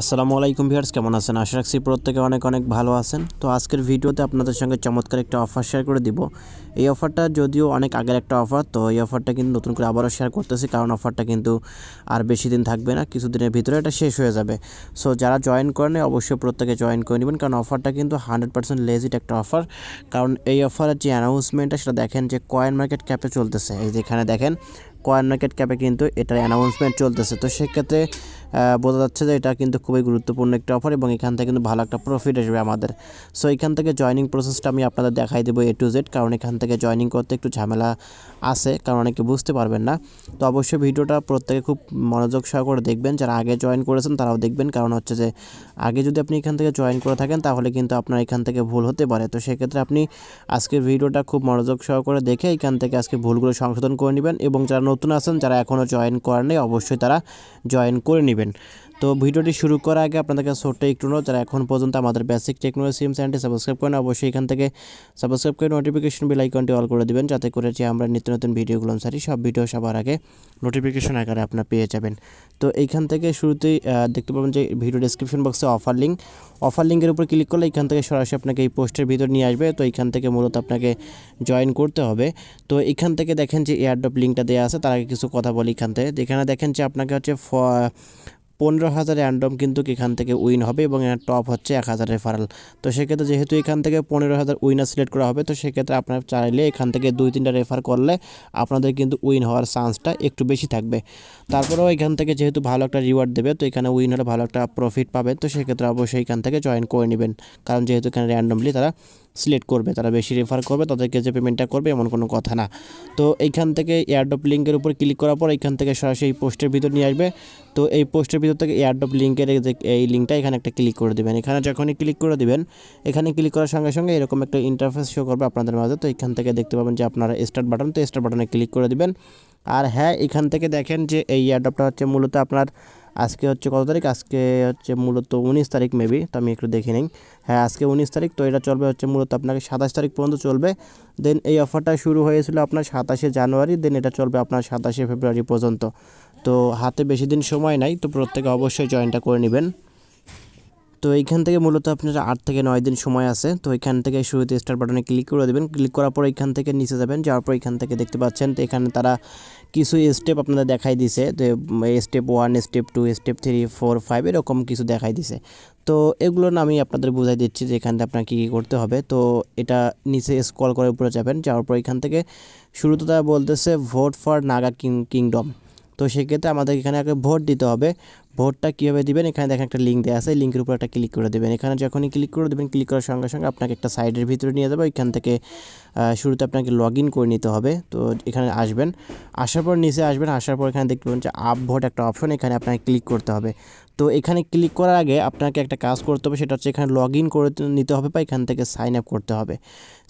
আসসালামু আলাইকুম ভিউয়ার্স, কেমন আছেন? আশা রাখছি প্রত্যেকে অনেক অনেক ভালো আছেন। তো আজকের ভিডিওতে আপনাদের সঙ্গে চমৎকার একটা অফার শেয়ার করে দিব। এই অফারটা যদিও অনেক আগের একটা অফার, তো এই অফারটা কিন্তু নতুন করে আবারও শেয়ার করতেছি, কারণ অফারটা কিন্তু আর বেশি দিন থাকবে না, কিছুদিনের ভিতরে এটা শেষ হয়ে যাবে। সো যারা জয়েন করেন অবশ্যই প্রত্যেকে জয়েন করে নেবেন, কারণ অফারটা কিন্তু হান্ড্রেড পার্সেন্ট লেজিট একটা অফার কারণ এই অফারের যে অ্যানাউন্সমেন্টটা সেটা দেখেন যে কয়েন মার্কেট ক্যাপে চলতেছে। এই যেখানে দেখেন কয়েন মার্কেট ক্যাপে কিন্তু এটার অ্যানাউন্সমেন্ট চলতেছে। তো সেক্ষেত্রে বোঝা যাচ্ছে যে এটা কিন্তু খুবই গুরুত্বপূর্ণ একটা অফার এবং এখান থেকে কিন্তু ভালো একটা প্রফিট আসবে আমাদের। সো এখান থেকে জয়নিং প্রসেসটা আমি আপনাদের দেখাই দেবো এ টু জেড কারণ এখান থেকে জয়নিং করতে একটু ঝামেলা আছে, কারণ অনেকে বুঝতে পারবেন না। তো অবশ্যই ভিডিওটা প্রত্যেকে খুব মনোযোগ সহকারে দেখবেন। যারা আগে জয়েন করেছেন তারাও দেখবেন, কারণ হচ্ছে যে আগে যদি আপনি এখান থেকে জয়েন করে থাকেন তাহলে কিন্তু আপনার এখান থেকে ভুল হতে পারে। তো সেক্ষেত্রে আপনি আজকের ভিডিওটা খুব মনোযোগ সহকারে দেখে এখান থেকে আজকে ভুলগুলো সংশোধন করে নেবেন এবং যারা নতুন আছেন, যারা এখনও জয়েন করেন অবশ্যই তারা জয়েন করে নেবেন। তো ভিডিওটি শুরু করার আগে আপনাদেরকে ছোট্ট একটু নোট যারা এখন পর্যন্ত আমাদের বেসিক টেকনোলজি সিম চ্যানেলটি সাবস্ক্রাইব করেন অবশ্যই এখান থেকে সাবস্ক্রাইব করে নোটিফিকেশন বেল আইকনটি অল করে দিবেন, যাতে করে যে আমরা নিত্য নতুন ভিডিওগুলো ছাড়ি সব ভিডিও সবার আগে নোটিফিকেশন আকারে আপনারা পেয়ে যাবেন। তো এইখান থেকে শুরুতেই দেখতে পাবেন যে ভিডিও ডেসক্রিপশন বক্সে অফার লিঙ্ক অফার লিঙ্কের উপর ক্লিক করলে এখান থেকে সরাসরি আপনাকে এই পোস্টের ভিতর নিয়ে আসবে। তো এখান থেকে মূলত আপনাকে জয়েন করতে হবে। তো এখান থেকে দেখেন যে এয়ারড্রপ লিঙ্কটা দেওয়া আছে, তার আগে কিছু কথা বলি এখান থেকে। এখানে দেখেন যে আপনাকে হচ্ছে পনেরো হাজার র্যান্ডম কিন্তু এখান থেকে উইন হবে এবং এর টপ হচ্ছে এক হাজার রেফারেল তো সেক্ষেত্রে যেহেতু এখান থেকে পনেরো হাজার উইনার সিলেক্ট করা হবে, তো সেক্ষেত্রে আপনার চাইলে এখান থেকে দুই, তিনটা রেফার করলে আপনাদের কিন্তু উইন হওয়ার চান্সটা একটু বেশি থাকবে। তারপরেও এখান থেকে যেহেতু ভালো একটা রিওয়ার্ড দেবে, তো এখানে উইন হলে ভালো একটা প্রফিট পাবেন তো সেক্ষেত্রে অবশ্যই এখান থেকে জয়েন করে নেবেন। কারণ যেহেতু এখানে র্যান্ডমলি তারা সিলেক্ট করবে, তারা বেশি রেফার করবে, তাদেরকে যে পেমেন্টটা করবে এমন কোনো কথা না। তো এইখান থেকে এয়ারড্রপ লিঙ্কের উপর ক্লিক করার পর এখান থেকে সরাসরি এই পোস্টের ভিতর নিয়ে আসবে। তো এই পোস্টের ভিতর থেকে এয়ারড্রপ লিঙ্কের এই লিঙ্কটা এখানে একটা ক্লিক করে দেবেন। এখানে যখনই ক্লিক করে দিবেন, এখানে ক্লিক করার সঙ্গে সঙ্গে এরকম একটা ইন্টারফেস শো করবে আপনাদের মাঝে। তো এখান থেকে দেখতে পাবেন যে আপনারা স্টার্ট বাটন তো স্টার্ট বাটনে ক্লিক করে দেবেন। আর হ্যাঁ এখান থেকে দেখেন যে এই এয়ারড্রপটা হচ্ছে মূলত আপনার আজকে হচ্ছে কত তারিখ? আজকে হচ্ছে মূলত উনিশ তারিখ মেবি তো আমি একটু দেখে নিই। হ্যাঁ আজকে উনিশ তারিখ, তো এটা চলবে হচ্ছে মূলত আপনাকে সাতাশ তারিখ পর্যন্ত চলবে। দেন এই অফারটা শুরু হয়েছিল আপনার সাতাশে জানুয়ারি দেন এটা চলবে আপনার সাতাশে ফেব্রুয়ারি পর্যন্ত। তো হাতে বেশি দিন সময় নাই, তো প্রত্যেকে অবশ্যই জয়েনটা করে নেবেন। তো এইখান থেকে মূলত আপনার আট থেকে নয় দিন সময় আছে। তো এখান থেকে শুরুতে স্টার বাটনে ক্লিক করে দেবেন। ক্লিক করার পর এখান থেকে নিচে যাবেন। যাওয়ার পর এখান থেকে দেখতে পাচ্ছেন তো এখানে তারা কিছু স্টেপ আপনাদের দেখাই দিছে। তো step one step two step three four five এরকম কিছু দেখাই দিছে। তো এগুলো না আমি আপনাদের বুঝাই দিচ্ছি যে এখান থেকে আপনার কী কী করতে হবে। তো এটা নিচে স্ক্রল করে উপরে যাবেন। যাওয়ার পর এখান থেকে শুরুতে তারা বলতেছে vote for Naga king kingdom তো সেক্ষেত্রে আমাদের এখানে আগে ভোট দিতে হবে। ভোটটা কীভাবে দিবেন? এখানে দেখেন একটা লিঙ্ক দেওয়া আছে। লিঙ্কের উপর একটা ক্লিক করে দেবেন। এখানে যখনই ক্লিক করে দেবেন ক্লিক করার সঙ্গে সঙ্গে আপনাকে একটা সাইডের ভিতরে নিয়ে যাবে। এখান থেকে শুরুতে আপনাকে লগ ইন করে নিতে হবে। তো এখানে আসবেন। আসার পর নিচে আসবেন। আসার পর এখানে দেখবেন যে আপ ভোট একটা অপশন এখানে আপনাকে ক্লিক করতে হবে। তো এখানে ক্লিক করার আগে আপনাকে একটা কাজ করতে হবে, সেটা হচ্ছে এখানে লগ ইন করে নিতে হবে বা এখান থেকে সাইন আপ করতে হবে।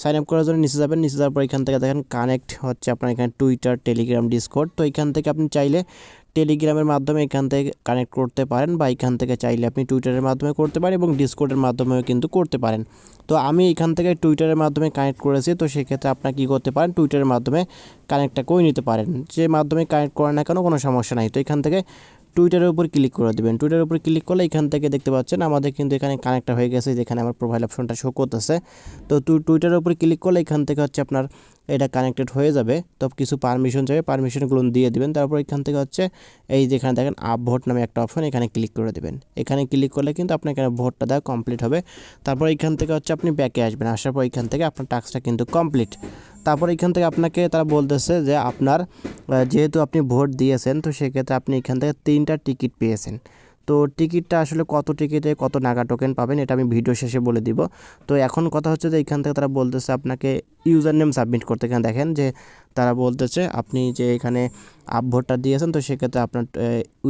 সাইন আপ করার জন্য নিচে যাবেন, নিচে যাওয়ার পর এখান থেকে দেখেন কানেক্ট হচ্ছে আপনার এখানে টুইটার টেলিগ্রাম ডিসকোড তো এখান থেকে আপনি চাইলে টেলিগ্রামের মাধ্যমে এখান থেকে কানেক্ট করতে পারেন বা এখান থেকে চাইলে আপনি টুইটারের মাধ্যমে করতে পারেন এবং ডিসকোডের মাধ্যমেও কিন্তু করতে পারেন। তো আমি এখান থেকে টুইটারের মাধ্যমে কানেক্ট করেছি, তো সেক্ষেত্রে আপনার কী করতে পারেন? টুইটারের মাধ্যমে কানেক্টটা করে নিতে পারেন। যে মাধ্যমে কানেক্ট করেন না কেন কোনো সমস্যা নাই। তো এখান থেকে টুইটারের উপর ক্লিক করে দেবেন। টুইটারের উপর ক্লিক করলে এখান থেকে দেখতে পাচ্ছেন আমাদের কিন্তু এখানে কানেক্টটা হয়ে গেছে, যেখানে আমার প্রোফাইল অপশনটা শো করতেছে। তো টুইটারের উপর ক্লিক করলে এখান থেকে হচ্ছে আপনার এটা কানেক্টেড হয়ে যাবে। তো কিছু পারমিশন চাইবে পারমিশনগুলো দিয়ে দিবেন। তারপর এখান থেকে হচ্ছে এই যেখানে দেখেন আপ ভোট নামে একটা অপশন এখানে ক্লিক করে দেবেন। এখানে ক্লিক করলে কিন্তু আপনার এখানে ভোটটা দেওয়া কমপ্লিট হবে। তারপর এখান থেকে হচ্ছে আপনি ব্যাকে আসবেন। আসার পর এখান থেকে আপনার টাস্কটা কিন্তু কমপ্লিট তারপর এখান থেকে আপনাকে তারা বলতেছে যে আপনার যেহেতু আপনি ভোট দিয়েছেন, তো সেক্ষেত্রে আপনি এখান থেকে তিনটা টিকিট পেয়েছেন। তো টিকিটটা আসলে কত টিকিটে কত নাগা টোকেন পাবেন এটা আমি ভিডিও শেষে বলে দিব। তো এখন কথা হচ্ছে যে এখান থেকে তারা বলতেছে আপনাকে ইউজার নেম সাবমিট করতে। এখানে দেখেন যে তারা বলতেছে আপনি যে এখানে আপ ভোটটা দিয়েছেন, তো সেক্ষেত্রে আপনার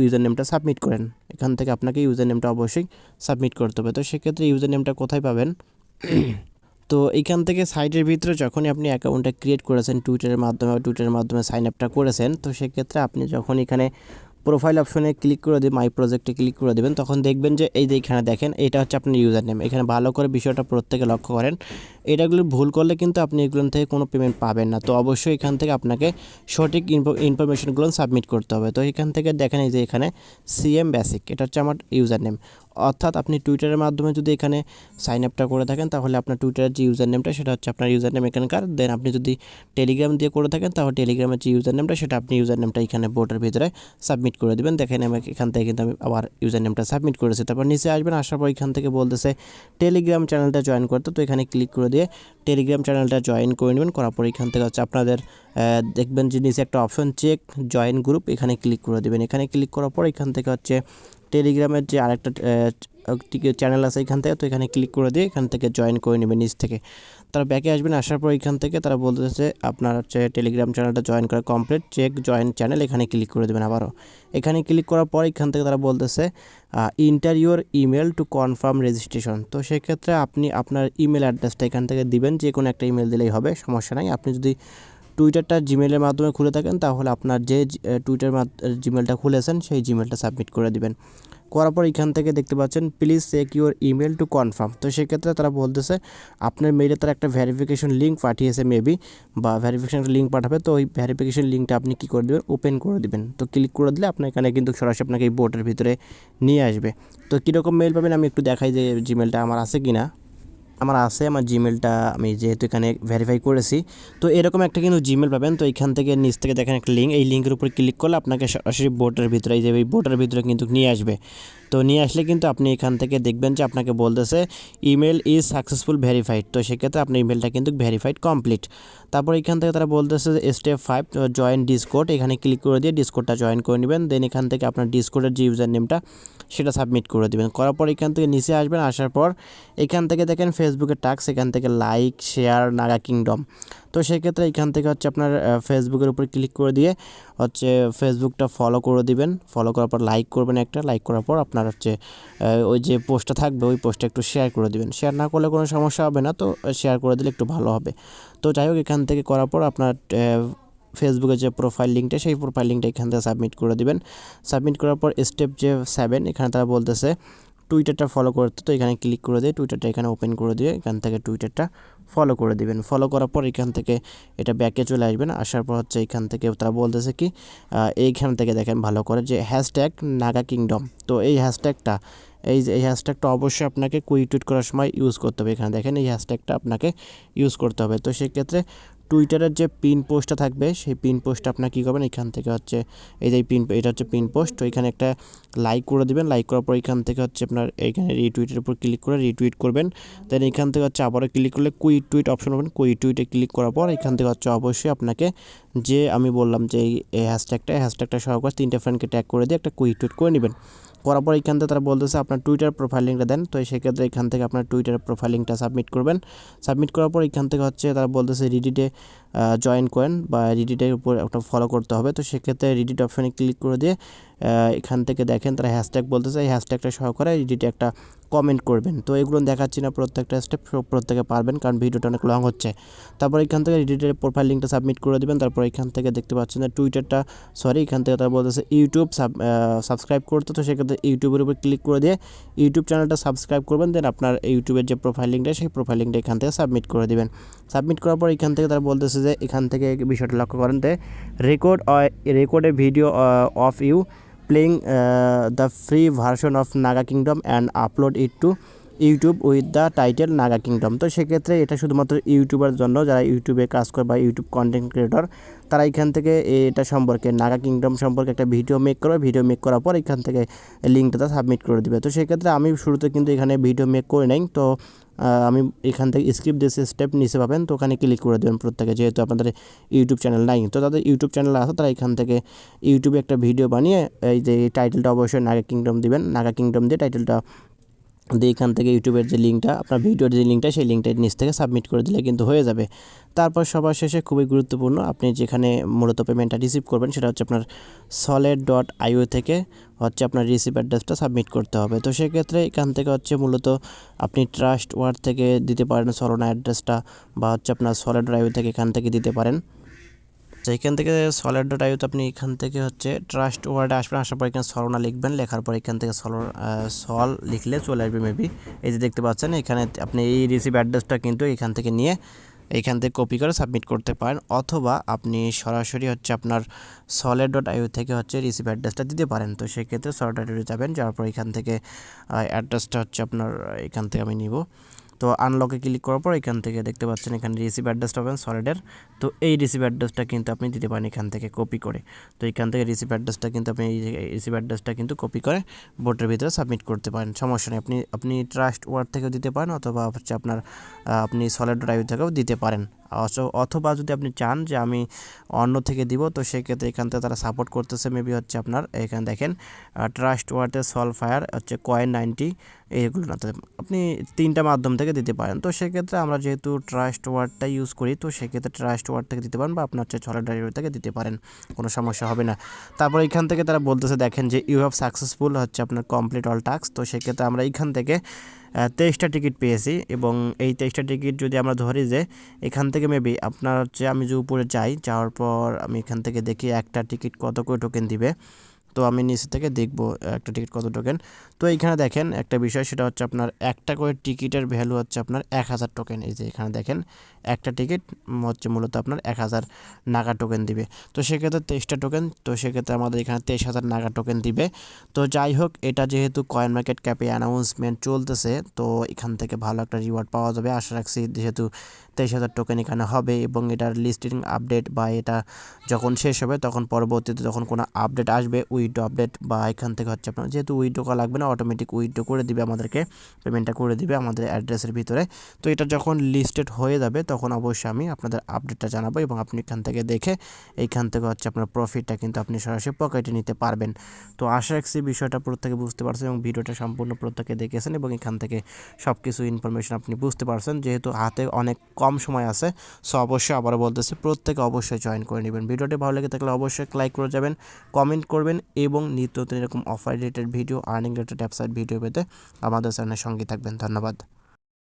ইউজার নেমটা সাবমিট করেন। এখান থেকে আপনাকে ইউজার নেমটা অবশ্যই সাবমিট করতে হবে। তো সেক্ষেত্রে ইউজার নেমটা কোথায় পাবেন? তো এখান থেকে সাইটের ভিতরে যখনই আপনি অ্যাকাউন্টটা ক্রিয়েট করেছেন টুইটারের মাধ্যমে টুইটারের মাধ্যমে সাইন আপটা করেছেন, তো সেক্ষেত্রে আপনি যখন এখানে প্রোফাইল অপশনে ক্লিক করে দিয়ে মাই প্রজেক্টে ক্লিক করে দেবেন, তখন দেখবেন যে, এই যে এখানে দেখেন, এটা হচ্ছে আপনার ইউজার নেম এখানে ভালো করে বিষয়টা প্রত্যেকে লক্ষ্য করেন। এটাগুলো ভুল করলে কিন্তু আপনি এগুলো থেকে কোনো পেমেন্ট পাবেন না। তো অবশ্যই এখান থেকে আপনাকে সঠিক ইনফরমেশনগুলো সাবমিট করতে হবে। তো এখান থেকে দেখেন এই যে এখানে সিএম বেসিক এটা হচ্ছে আমার ইউজার নেম অর্থাৎ আপনি টুইটারের মাধ্যমে যদি এখানে সাইন আপটা করে থাকেন, তাহলে আপনার টুইটারের যে ইউজার নেমটা সেটা হচ্ছে আপনার ইউজার নেম এখানকার। দেন আপনি যদি টেলিগ্রাম দিয়ে করে থাকেন, তাহলে টেলিগ্রামের যে ইউজার নেমটা সেটা আপনি ইউজার নেমটা এখানে বোর্ডের ভিতরে সাবমিট করে দেবেন। দেখেন আমি এখান থেকে কিন্তু আমি আবার ইউজার নেমটা সাবমিট করেছি। তারপর নিচে আসবেন, আসার পর এখান থেকে বলতেছে টেলিগ্রাম চ্যানেলটা জয়েন করতে। তো এখানে ক্লিক করে দিয়ে টেলিগ্রাম চ্যানেলটা জয়েন করে নেবেন, করার পর এখান থেকে হচ্ছে আপনাদের দেখবেন যে নিচে একটা অপশন চেক জয়েন গ্রুপ এখানে ক্লিক করে দেবেন। এখানে ক্লিক করার পর এখান থেকে হচ্ছে টেলিগ্রামের যে আরেকটা চ্যানেল আছে এখান থেকে, তো এখানে ক্লিক করে দিয়ে এখান থেকে জয়েন করে নেবেন নিচ থেকে। তারা ব্যাকে আসবেন আসার পর এখান থেকে তারা বলতেছে, আপনার হচ্ছে টেলিগ্রাম চ্যানেলটা জয়েন করা কমপ্লিট চেক জয়েন চ্যানেল এখানে ক্লিক করে দেবেন আবারও। এখানে ক্লিক করার পর এখান থেকে তারা বলতেছে enter your email to confirm registration তো সেক্ষেত্রে আপনি আপনার ইমেল অ্যাড্রেসটা এখান থেকে দিবেন যে কোনো একটা ইমেল দিলেই হবে, সমস্যা নাই। আপনি যদি টুইটারটা জিমেলের মাধ্যমে খুলে থাকেন, তাহলে আপনার যে টুইটার জিমেলটা খুলেছেন, সেই জিমেলটা সাবমিট করে দিবেন। করার পর এখান থেকে দেখতে পাচ্ছেন please check your email to confirm তো সেক্ষেত্রে তারা বলতেছে, আপনার মেইলে তারা একটা ভেরিফিকেশন লিঙ্ক পাঠিয়েছে মেবি বা ভেরিফিকেশন লিঙ্ক পাঠাবে, তো ওই ভেরিফিকেশন লিঙ্কটা আপনি কী করে দেবেন? ওপেন করে দেবেন। তো ক্লিক করে দিলে আপনার এখানে কিন্তু সরাসরি আপনাকে এই বোর্ডের ভিতরে নিয়ে আসবে। তো কীরকম মেল পাবেন আমি একটু দেখাই যে জিমেলটা আমার আছে কি না আমার আছে, আমার জিমেলটা আমি যেহেতু এখানে ভেরিফাই করেছি। তো এরকম একটা কিন্তু জিমেল পাবেন। তো এখান থেকে নিচ থেকে দেখেন একটা লিঙ্ক এই লিঙ্কের উপর ক্লিক করলে আপনাকে সরাসরি বোর্ডের ভিতরে, এই যে এই বোর্ডের ভিতরে কিন্তু নিয়ে আসবে। তো নিয়ে আসলে কিন্তু আপনি এখান থেকে দেখবেন যে আপনাকে বলতেছে ইমেল ইজ সাকসেসফুল ভেরিফাইড তো সেক্ষেত্রে আপনার ইমেলটা কিন্তু ভেরিফাইড কমপ্লিট তারপর এখান থেকে তারা বলতেছে যে স্টেপ ফাইভ জয়েন ডিসকোড এখানে ক্লিক করে দিয়ে ডিসকোডটা জয়েন করে নেবেন। দেন এখান থেকে আপনার ডিসকোডের যে ইউজার নেমটা সেটা সাবমিট করে দেবেন। করার পর এখান থেকে নিচে আসবেন, আসার পর এখান থেকে দেখেন ফেসবুকের টাক্স এখান থেকে লাইক শেয়ার নাগা কিংডম তো সেক্ষেত্রে এখান থেকে হচ্ছে আপনার ফেসবুকের উপর ক্লিক করে দিয়ে হচ্ছে ফেসবুকটা ফলো করে দিবেন। ফলো করার পর লাইক করবেন একটা। লাইক করার পর আপনার হচ্ছে ওই যে পোস্টটা থাকবে, ওই পোস্টটা একটু শেয়ার করে দিবেন। শেয়ার না করলে কোনো সমস্যা হবে না, তো শেয়ার করে দিলে একটু ভালো হবে। তো যাই হোক, এখান থেকে করার পর আপনার ফেসবুকের যে প্রোফাইল লিঙ্কটা সেই প্রোফাইল লিঙ্কটা এখান থেকে সাবমিট করে দিবেন। সাবমিট করার পর স্টেপ যে সেভেন এখানে তারা বলতেছে টুইটারটা ফলো করতে। তো এখানে ক্লিক করে দিয়ে টুইটারটা এখানে ওপেন করে দিয়ে এখান থেকে টুইটারটা ফলো করে দিবেন। ফলো করার পর এখান থেকে এটা ব্যাকে চলে আসবেন। আসার পর হচ্ছে এখান থেকে তারা বলতেছে কি এইখান থেকে দেখেন ভালো করে যে হ্যাশট্যাগ নাগা কিংডম তো এই হ্যাশট্যাগটা এই যে, এই হ্যাশট্যাগটা অবশ্যই আপনাকে কুই টুইট করার সময় ইউজ করতে হবে। এখানে দেখেন এই হ্যাশট্যাগটা আপনাকে ইউজ করতে হবে। তো সেক্ষেত্রে টুইটারের যে পিন পোস্টটা থাকবে, সেই পিন পোস্টটা আপনার কী করবেন? এখান থেকে হচ্ছে এই যে পিন এটা হচ্ছে পিন পোস্ট তো এখানে একটা লাইক করে দিবেন। লাইক করার পর এখান থেকে হচ্ছে আপনার এইখানে রিটুইটের উপর ক্লিক করে রিটুইট করবেন। দেন এখান থেকে হচ্ছে আবারও ক্লিক করলে কুই টুইট অপশন পাবেন। কুই টুইটে ক্লিক করার পর এখান থেকে হচ্ছে অবশ্যই আপনাকে যে আমি বললাম যে এই হ্যাশট্যাগটা হ্যাশট্যাগটা সহকারে তিনটে ফ্রেন্ডকে ট্যাগ করে দিয়ে একটা কুই টুইট করে নেবেন। করার পর এখান থেকে তারা বলতেছে, আপনার টুইটার প্রোফাইল লিঙ্কটা দেন। তো সেক্ষেত্রে এখান থেকে আপনার টুইটার প্রোফাইল লিঙ্কটা সাবমিট করবেন। সাবমিট করার পর এখান থেকে হচ্ছে তারা বলতেছে রিডিটে জয়েন করেন বা রিডিটের উপর একটা ফলো করতে হবে। তো সেক্ষেত্রে রিডিট অপশানে ক্লিক করে দিয়ে এখান থেকে দেখেন, তারা হ্যাশট্যাগ বলতেছে, এই হ্যাশট্যাগটা সহকারে রিডিটে একটা কমেন্ট করবেন। তো এগুলো দেখাচ্ছি না, প্রত্যেকটা স্টেপ প্রত্যেকে পারবেন, কারণ ভিডিওটা অনেক লং হচ্ছে। তারপর এখান থেকে রিডিটের প্রোফাইল লিঙ্কটা সাবমিট করে দেবেন, তারপর এখান থেকে দেখতে পাচ্ছেন যে টুইটারটা সরি এখান থেকে তারা বলতেছে ইউটিউব সাবস্ক্রাইব করতে। তো সেক্ষেত্রে ইউটিউবের উপর ক্লিক করে দিয়ে ইউটিউব চ্যানেলটা সাবস্ক্রাইব করবেন দেন আপনার ইউটিউবের যে প্রোফাইল লিঙ্কটা সেই প্রোফাইল লিঙ্কটা এখান থেকে সাবমিট করে দিবেন। সাবমিট করার পর এখান থেকে তারা বলতেছে যে এখান থেকে বিষয়টা লক্ষ্য করেন যে record record video of you playing uh, the free version of Naga Kingdom and upload it to YouTube with the title Naga kingdom. তো সেক্ষেত্রে এটা শুধুমাত্র ইউটিউবের জন্য, যারা ইউটিউবে কাজ করে বা ইউটিউব কন্টেন্ট ক্রিয়েটর তারা এখান থেকে এটা সম্পর্কে, নাগা কিংডম সম্পর্কে একটা ভিডিও মেক করবে। ভিডিও মেক করার পর এখান থেকে লিঙ্কটা সাবমিট করে দেবে। তো সেক্ষেত্রে আমি শুরুতে কিন্তু এখানে ভিডিও মেক করে নেই। তো আমি এখান থেকে স্ক্রিপ্ট দিয়েছি স্টেপ নিচে পাবেন। তো ওখানে ক্লিক করে দেবেন প্রত্যেকে, যেহেতু আপনাদের ইউটিউব চ্যানেল নাই। তো তাদের ইউটিউব চ্যানেল আছে, তারা এখান থেকে ইউটিউবে একটা ভিডিও বানিয়ে, এই যে টাইটেলটা অবশ্যই নাগা কিংডম দিবেন। নাগা কিংডম দিয়ে টাইটেলটা দিয়ে এখান থেকে ইউটিউবের যে লিঙ্কটা, আপনার ভিডিওর যে লিঙ্কটা, সেই লিঙ্কটা নিচ থেকে সাবমিট করে দিলে কিন্তু হয়ে যাবে। তারপর সবার শেষে খুবই গুরুত্বপূর্ণ, আপনি যেখানে মূলত পেমেন্টটা রিসিভ করবেন, সেটা হচ্ছে আপনার সলেড ডট আইও থেকে হচ্ছে আপনার রিসিভ অ্যাড্রেসটা সাবমিট করতে হবে। তো সেক্ষেত্রে এখান থেকে হচ্ছে মূলত আপনি ট্রাস্ট ওয়ার্ড থেকে দিতে পারেন সলোনা অ্যাড্রেসটা বা হচ্ছে আপনার সলেড ড্রাইভ থেকে এখান থেকে দিতে পারেন। তো এখান থেকে সলিড ডট আইওতে আপনি এখান থেকে হচ্ছে ট্রাস্ট ওয়ার্ডে আসবেন, আসার পর এখানে সলনা লিখবেন, লেখার পর এখান থেকে সল সল লিখলে চলে আসবে মেবি এই যে দেখতে পাচ্ছেন, এখানে আপনি এই রিসিভ অ্যাড্রেসটা কিন্তু এখান থেকে নিয়ে এইখান থেকে কপি করে সাবমিট করতে পারেন, অথবা আপনি সরাসরি হচ্ছে আপনার সলেড ডট আইও থেকে হচ্ছে রিসিভ অ্যাড্রেসটা দিতে পারেন। তো সেক্ষেত্রে সলেড ডট আইও যাবেন, যাওয়ার পর এখান থেকে অ্যাড্রেসটা হচ্ছে আপনার, এখান থেকে আমি নিব। তো আনলকে ক্লিক করার পর এখান থেকে দেখতে পাচ্ছেন এখানে রিসিভ অ্যাড্রেসটা পাবেন সলিডের তো এই রিসিভ অ্যাড্রেসটা কিন্তু আপনি দিতে পারেন এখান থেকে কপি করে। তো এখান থেকে রিসিভ অ্যাড্রেসটা কিন্তু আপনি এই রিসিভ অ্যাড্রেসটা কিন্তু কপি করে বোর্ডের ভিতরে সাবমিট করতে পারেন। সমস্যা নেই, আপনি আপনি ট্রাস্ট ওয়ার্ড থেকেও দিতে পারেন অথবা হচ্ছে আপনার আপনি সলিড ড্রাইভ থেকেও দিতে পারেন। অথবা যদি আপনি চান যে আমি অন্য থেকে দিব, তো সেক্ষেত্রে এখান থেকে তারা সাপোর্ট করতেছে মেবি হচ্ছে আপনার, এখানে দেখেন ট্রাস্ট ওয়ার্ডে সল ফায়ার হচ্ছে কয়েন নাইনটি এইগুলো না আপনি তিনটা মাধ্যম থেকে দিতে পারেন। তো সেক্ষেত্রে আমরা যেহেতু ট্রাস্ট ওয়ার্ডটা ইউজ করি, তো সেক্ষেত্রে ট্রাস্ট ওয়ার্ড থেকে দিতে পারেন বা আপনার হচ্ছে ড্রাইভার থেকে দিতে পারেন, কোনো সমস্যা হবে না। তারপর এখান থেকে তারা বলতেছে, দেখেন যে ইউ হ্যাভ সাকসেসফুল হচ্ছে আপনার কমপ্লিট অল টাস্ক তো সেক্ষেত্রে আমরা এখান থেকে তেইশটা টিকিট পেয়েছি এবং এই তেইশটা টিকিট যদি আমরা ধরি যে এখান থেকে মেবি আপনার হচ্ছে আমি যে উপরে যাই, যাওয়ার পর আমি এখান থেকে দেখি একটা টিকিট কত করে টোকেন দিবে। তো আমি নিচে থেকে দেখব, একটা টিকিট কত টোকেন তো এইখানে দেখেন একটা বিষয়, সেটা হচ্ছে আপনার একটা করে টিকিটের ভ্যালু হচ্ছে আপনার এক হাজার টোকেন এই যে এখানে দেখেন একটা টিকিট হচ্ছে মূলত আপনার এক হাজার নাগা টোকেন দিবে। তো সেক্ষেত্রে তেইশটা টোকেন তো সেক্ষেত্রে আমাদের এখানে তেইশ হাজার নাগা টোকেন দিবে। তো যাই হোক, এটা যেহেতু কয়েন মার্কেট ক্যাপে অ্যানাউন্সমেন্ট চলতেছে, তো এখান থেকে ভালো একটা রিওয়ার্ড পাওয়া যাবে। আশা রাখছি যেহেতু তেইশ হাজার টোকেন এখানে হবে এবং এটার লিস্টিং আপডেট বা এটা যখন শেষ হবে, তখন পরবর্তীতে যখন কোনো আপডেট আসবে উইডো আপডেট বা এখান থেকে হচ্ছে আপনার যেহেতু উইডো করা লাগবে না অটোমেটিক উইডো করে দিবে আমাদেরকে পেমেন্টটা করে দিবে আমাদের অ্যাড্রেসের ভিতরে। তো এটা যখন লিস্টেড হয়ে যাবে, তখন অবশ্যই আমি আপনাদের আপডেটটা জানাব এবং আপনি এখান থেকে দেখে এইখান থেকে হচ্ছে আপনার প্রফিটটা কিন্তু আপনি সরাসরি পকেটে নিতে পারবেন। তো আশা রাখছি বিষয়টা প্রত্যেকে বুঝতে পারছেন এবং ভিডিওটা সম্পূর্ণ প্রত্যেকে দেখেছেন এবং এখান থেকে সব কিছু ইনফরমেশন আপনি বুঝতে পারছেন। যেহেতু হাতে অনেক কম সময় আছে সো অবশ্যই আবারও বলতেছি, প্রত্যেকে অবশ্যই জয়েন করে নেবেন। ভিডিওটি ভালো লেগে থাকলে অবশ্যই লাইক করে যাবেন কমেন্ট করবেন এবং নিত্য নতুন এরকম offer related video earning related website video পেতে আমাদের চ্যানেলের সঙ্গে থাকবেন। ধন্যবাদ।